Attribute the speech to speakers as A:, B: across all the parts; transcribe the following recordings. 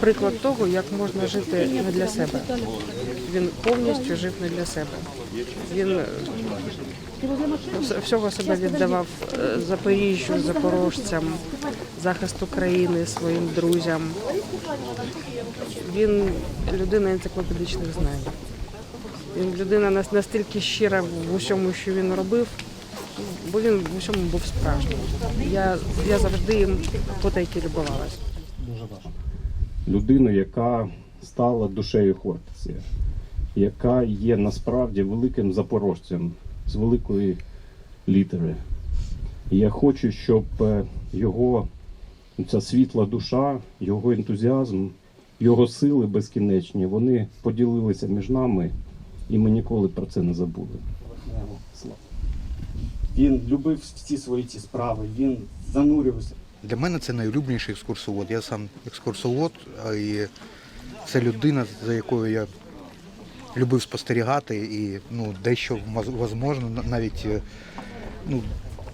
A: приклад того, як можна жити не для себе. Він повністю жив не для себе. Він е, всього себе віддавав е, Запоріжжю, запорожцям, захисту країни, своїм друзям. Він людина енциклопедичних знань. Він людина настільки щира в усьому, що він робив, бо він в усьому був справжнім. Я, я завжди їм потайки любувалась.
B: Людину, яка стала душею Хортиця, яка є насправді великим запорожцем з великої літери. Я хочу, щоб е, його ця світла душа, його ентузіазм, його сили безкінечні, вони поділилися між нами, і ми ніколи про це не забули.
C: Він любив всі свої ці справи, він занурювався.
D: Для мене це найулюбленіший екскурсовод. Я сам екскурсовод, і це людина, за якою я любив спостерігати і ну, дещо можливо, навіть е, ну,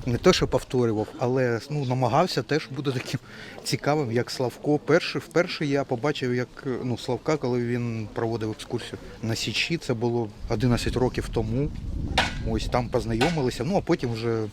D: не те, що повторював, але ну, намагався теж бути таким цікавим, як Славко. Перший, вперше я побачив, як е, ну, Славка, коли він проводив екскурсію на Січі. Це було 11 років тому. Ось там познайомилися. Ну а потім вже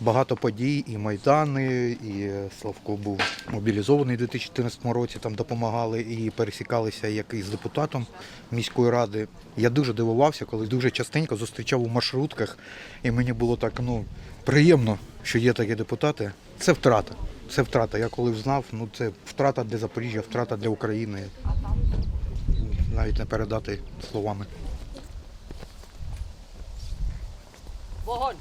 D: багато подій, і Майдани, і Славко був мобілізований у 2014 році, там допомагали і пересікалися як із депутатом міської ради. Я дуже дивувався, коли дуже частенько зустрічав у маршрутках, і мені було так ну, приємно, що є такі депутати. Це втрата. Це втрата. Я коли знав, ну це втрата для Запоріжжя, втрата для України. Навіть не передати словами.
E: Вогонь!